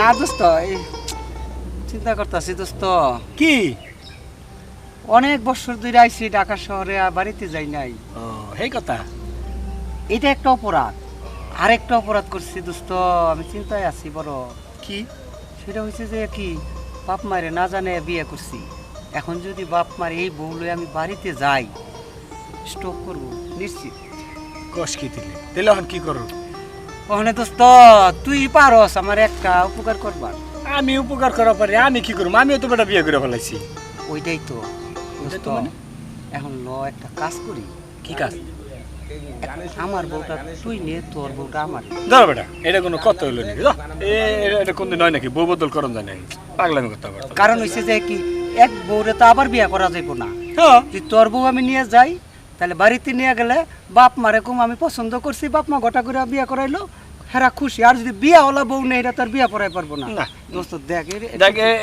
না দোস্ত এই চিন্তা করতেছি দোস্ত। কি? অনেক বছর ধরে আইছি ঢাকা শহরে আর বাড়িতে যাই নাই। সেই কথা? এটা একটা অপরাধ। আর একটা অপরাধ করছি দোস্ত আমি চিন্তায় আছি বড়। কি? সেটা হয়েছে যে কি বাপ মারে না জানে বিয়ে করছি। এখন যদি বাপ মার এই বউ লয়ে আমি বাড়িতে যাই স্টক করব নিশ্চিত। কষ কি দিলে? দিলে এখন কি করো? ওখানে দোস্ত তুই পারস আমার একটা উপকার করবার। আমি উপকার করা পারি আমি কি করব আমিও তো বেটা বিয়ে করে ফেলাইছি। ওইটাই তো। দোস্ত মানে? এখন ল একটা কাজ করি। কি কাজ? আমার বউটা তুই নে তোর বউটা আমার। ধর বেটা এটা কোনো কথা হলো নাকি? এ এটা- কোনদিন নয় নাকি? বউ বদল করন জানে। পাগলামি কথা আবার কারণ হইছে যে কি এক বউরে তো আবার বিয়ে করা যাইব না। হ্যাঁ। তোর বউ আমি নিয়ে যাই তাহলে বাড়িতে নিয়ে গেলে বাপ মারে কম আমি পছন্দ করছি বাপ মা গোটা করে বিয়ে করাইলো হেরা খুশি। আর যদি বিয়া হলা বউ নেই এটা তোর বিয়া পড়াই পারব না। দোস্ত দেখ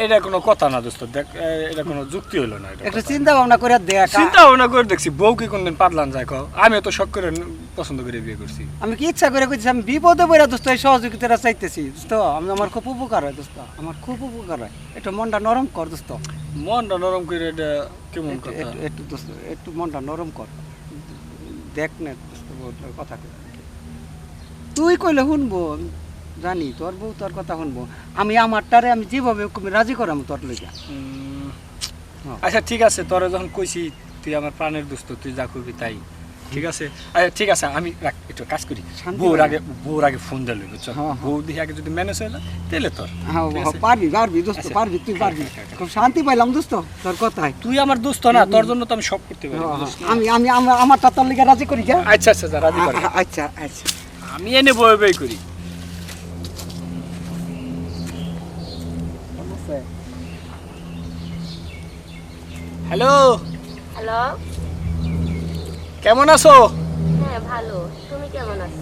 এটা কোনো কথা না দোস্ত দেখ এটা কোনো যুক্তি হলো না এটা চিন্তা ভাবনা করে দেখ চিন্তা ভাবনা করে দেখছি বউ কি কোনদিন পাতলান যায় কও? আমি তো শখ করে পছন্দ করে বিয়ে করছি। আমি কি ইচ্ছা করে কইছি আমি বিপদে বইরা দোস্ত এই সহযোগিতাটা চাইতেছি। দোস্ত আমার খুব উপকার হয় দোস্ত আমার খুব উপকার হয়। একটু মনটা নরম কর দোস্ত। মনটা নরম করে এটা কেমন একটু- কথা? একটু একটু মনটা নরম কর। দেখ না কথা তুই কইলে শুনব জানি তোর বউ তোর কথা শুনব। আমি আমারটারে আমি যেভাবে আমি রাজি করাম তোর লইয়া। আচ্ছা ঠিক আছে তোর যখন কইছি তুই আমার প্রাণের দোস্ত তুই যা করবি তাই। ঠিক আছে? আচ্ছা ঠিক আছে আমি রাখ একটু কাজ করি। বউর আগে বউর আগে ফোন দিল বুঝছ? হ্যাঁ, হ্যাঁ। বউ দিয়ে আগে যদি ম্যানেজ হয়ে যায় তাহলে তোর। হ্যাঁ? পারবি পারবি দোস্ত আচ্ছা। পারবি তুই পারবি। আচ্ছা, আচ্ছা। খুব শান্তি পাইলাম দোস্ত তোর কথায়। তুই আমার দোস্ত না তোর জন্য তো আমি সব করতে পারি? আমি আমি আমার আমারটা তোর লিগে রাজি করি যা আচ্ছা আচ্ছা যা, রাজি করি। আচ্ছা আচ্ছা আমি এনে বয়ে বই করি। হ্যালো? হ্যালো? কেমন আছো? হ্যাঁ ভালো। তুমি কেমন আছো?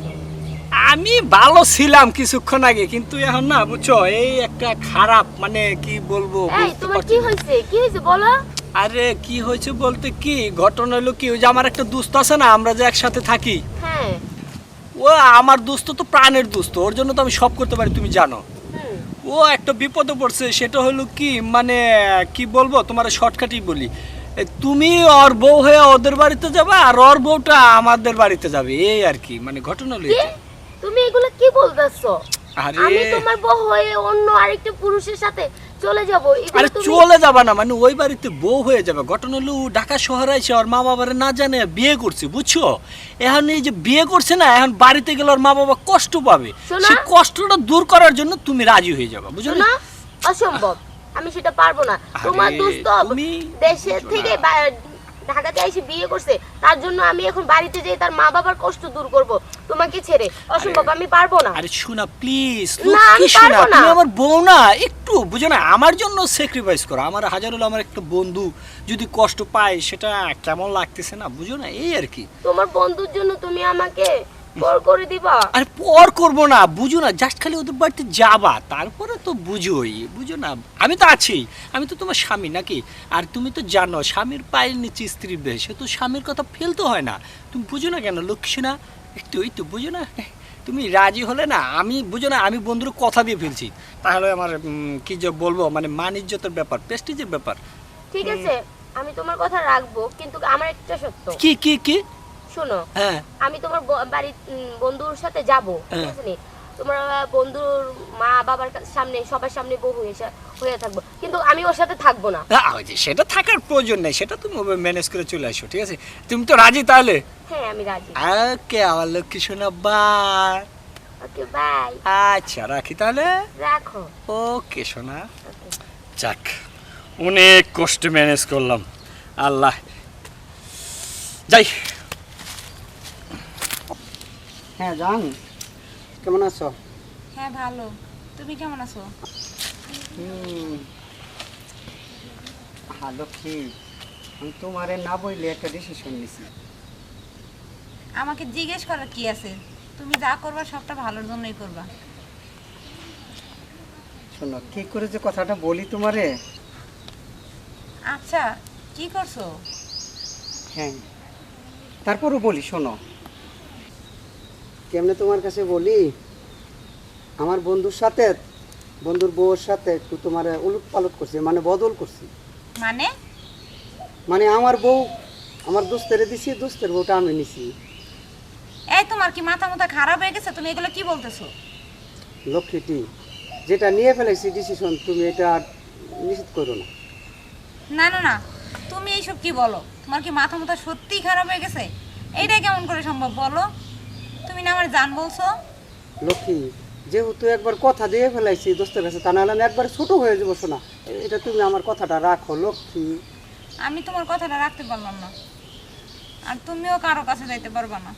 আমি ভালো ছিলাম কিছুক্ষণ আগে কিন্তু এখন না বুঝছ এই একটা খারাপ মানে কি বলব এই তোমার কি হয়েছে? কি হয়েছে বলো? আরে কি হয়েছে বলতে কি? ঘটনা হলো কি ওই যে আমার একটা দুস্ত আছে না আমরা যে একসাথে থাকি। হ্যাঁ। ও আমার দুস্ত তো প্রাণের দুস্ত ওর জন্য তো আমি সব করতে পারি তুমি জানো। ও একটা বিপদে পড়ছে সেটা হলো কি মানে কি বলব তোমার শর্টকাটই বলি। তুমি ওর বউ হয়ে ওদের বাড়িতে যাবে আর ওর বউটা আমাদের বাড়িতে যাবে এই আর কি মানে ঘটনা হলো এটা। তুমি এগুলো কি বলতেছো? আরে আমি তোমার বউ হয়ে অন্য আরেকটা পুরুষের সাথে চলে যাব আরে চলে যাবা না মানে ওই বাড়িতে বউ হয়ে যাবে। ঘটনা হলো ঢাকা শহরে এসে ওর মা বাবারে না জানে বিয়ে করছে বুঝছ? এখন এই যে বিয়ে করছে না এখন বাড়িতে গেলে ওর মা বাবা কষ্ট পাবে? সেই কষ্টটা দূর করার জন্য তুমি রাজি হয়ে যাবে বুঝছ না অসম্ভব। আমি সেটা পারব না। তোমার দুস্থ তুমি দেশে থেকে ঢাকাতে এসে বিয়ে করছে তার জন্য আমি এখন বাড়িতে যেয়ে তার মা বাবার কষ্ট দূর করব। তোমাকে ছেড়ে। অসম্ভব আমি পারব না। আরে শোনা প্লিজ লক্ষ্মী শোনা। তুমি আমার বউ না একটু বুঝো না আমার জন্য স্যাক্রিফাইস করো। আমার হাজার হলো আমার একটা বন্ধু যদি কষ্ট পায় সেটা কেমন লাগতেছে না বুঝো না এই আর কি। তোমার বন্ধুর জন্য তুমি আমাকে পর করে দিবা। আরে পর করব না বুঝো না জাস্ট খালি ওদের বাড়িতে যাবা তারপরে তো বুঝোই বুঝো না। আমি তো আছি আমি তো তোমার স্বামী নাকি? আর তুমি তো জানো স্বামীর পায়ের নিচে স্ত্রীর দেহ সে তো স্বামীর কথা ফেলতে হয় না। তুমি বুঝো না কেন লক্ষ্মী না একটু ওই তো বুঝো না? তুমি রাজি হলে না আমি বুঝো না আমি বন্ধুর কথা দিয়ে ফেলছি। তাহলে আমার কি যে বলব মানে মানিজ্যতের ব্যাপার প্রেস্টিজের ব্যাপার। ঠিক আছে আমি তোমার কথা রাখব কিন্তু আমার একটা সত্য। কি কি কি? শোনো হ্যাঁ। আমি তোমার বাড়ির বন্ধুর সাথে যাব ঠিক হ্যাঁ। আছে তোমার বন্ধুর মা বাবার সামনে সবার সামনে বহু হয়ে হয়ে থাকব। কিন্তু আমি ওর সাথে থাকব না। না, ওই যে সেটা থাকার প্রয়োজন নেই সেটা তুমি ম্যানেজ করে চলে আসো ঠিক আছে? তুমি তো রাজি তাহলে? হ্যাঁ আমি রাজি। ওকে আমার লক্ষ্মী শোনা বাই ওকে বাই আচ্ছা রাখি তাহলে? রাখো। ওকে সোনা ওকে। যাক অনেক কষ্ট ম্যানেজ করলাম। আল্লাহ। যাই। হ্যাঁ জান। কেমন আছো? হ্যাঁ ভালো। তুমি কেমন আছো? হুম। হ্যাঁ লক্ষ্মী আমি তোমারে না বইলে একটা ডিসিশন নিছি। আমাকে জিজ্ঞেস করার কি আছে? তুমি যা করবা সবটা ভালোর জন্যই করবা। শোনো কি করে যে কথাটা বলি তোমারে? আচ্ছা কি করছ? হ্যাঁ। তারপরও বলি শোনো। কেমনে তোমার কাছে বলি? আমার বন্ধুর সাথে বন্ধুর বউর সাথে একটু তোমার উলট পালট করছি মানে বদল করছি। মানে? মানে আমার বউ আমার দোস্তেরে দিছি দোস্তের বউটা আমি নিছি। এই তোমার কি মাথা মাথা খারাপ হয়ে গেছে? তুমি এগুলো কি বলতেছো? লক্ষ্মীটি যেটা নিয়ে ফেলেছি ডিসিশন তুমি এটা আর নিষেধ করো না। না না না তুমি এইসব কি বলো? তোমার কি মাথা মাথা সত্যিই খারাপ হয়ে গেছে? এইটা কেমন করে সম্ভব বলো? তুমি না আমার জান বলছো? লক্ষ্মী যেহেতু একবার কথা দিয়ে ফেলাইছি দোস্তের কাছে তা নাহলে আমি একবার ছোট হয়ে যাব শোনা এটা তুমি আমার কথাটা রাখো লক্ষ্মী। আমি তোমার কথাটা রাখতে পারলাম না। আর তুমিও কারও কাছে যাইতে পারবা না।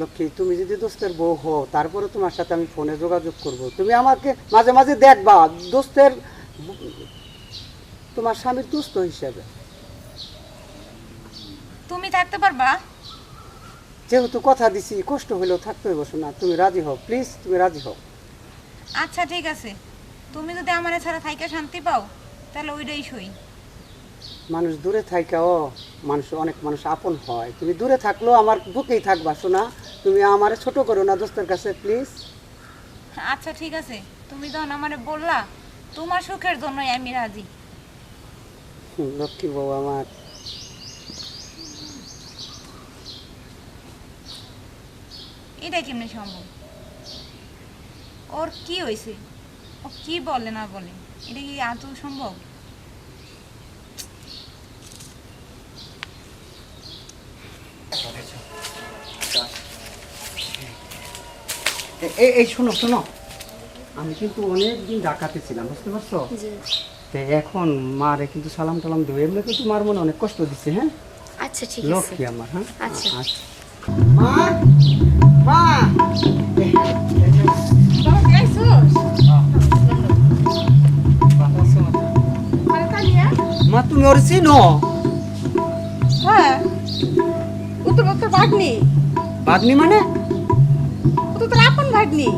লক্ষ্মী তুমি যদি দোস্তের বউ হও তারপরে তোমার সাথে আমি ফোনে যোগাযোগ করব। তুমি আমাকে মাঝে মাঝে দেখবা দোস্তের তোমার স্বামীর দোস্ত হিসাবে। তুমি থাকতে পারবা? যেহেতু কথা দিছি কষ্ট হইলেও থাকতে হইব শোনা তুমি রাজি হও প্লিজ তুমি রাজি হও। আচ্ছা ঠিক আছে। তুমি যদি আমার ছাড়া থাইকা শান্তি পাও তাহলে ওইটাই সই। মানুষ দূরে থাইকাও মানুষ অনেক মানুষ আপন হয়। তুমি দূরে থাকলেও আমার বুকেই থাকবা শোনা তুমি আমার ছোট করো না দোস্তের কাছে প্লিজ আচ্ছা ঠিক আছে। তুমি তখন আমারে বললা তোমার সুখের জন্যই আমি রাজি। লক্ষ্মী বউ আমার। এটা কেমনে সম্ভব? ওর কি হয়েছে? ও কি বলে না বলে? এটা কি আদৌ সম্ভব? এই শোনো শোনো। আমি কিন্তু অনেক দিন ঢাকাতে ছিলাম বুঝতে পারছ? তো এখন মারে কিন্তু সালাম টালাম দেবো এমনি কিন্তু মার মনে অনেক কষ্ট দিচ্ছে হ্যাঁ? আচ্ছা ঠিক লক্ষ্মী আমার হ্যাঁ? আচ্ছা। মা! মা তুমি ওর চিনো? হ্যাঁ। ও তো তোর ভাগ্নি। ভাগ্নি মানে? ও তো তোর আপন ভাগ্নি।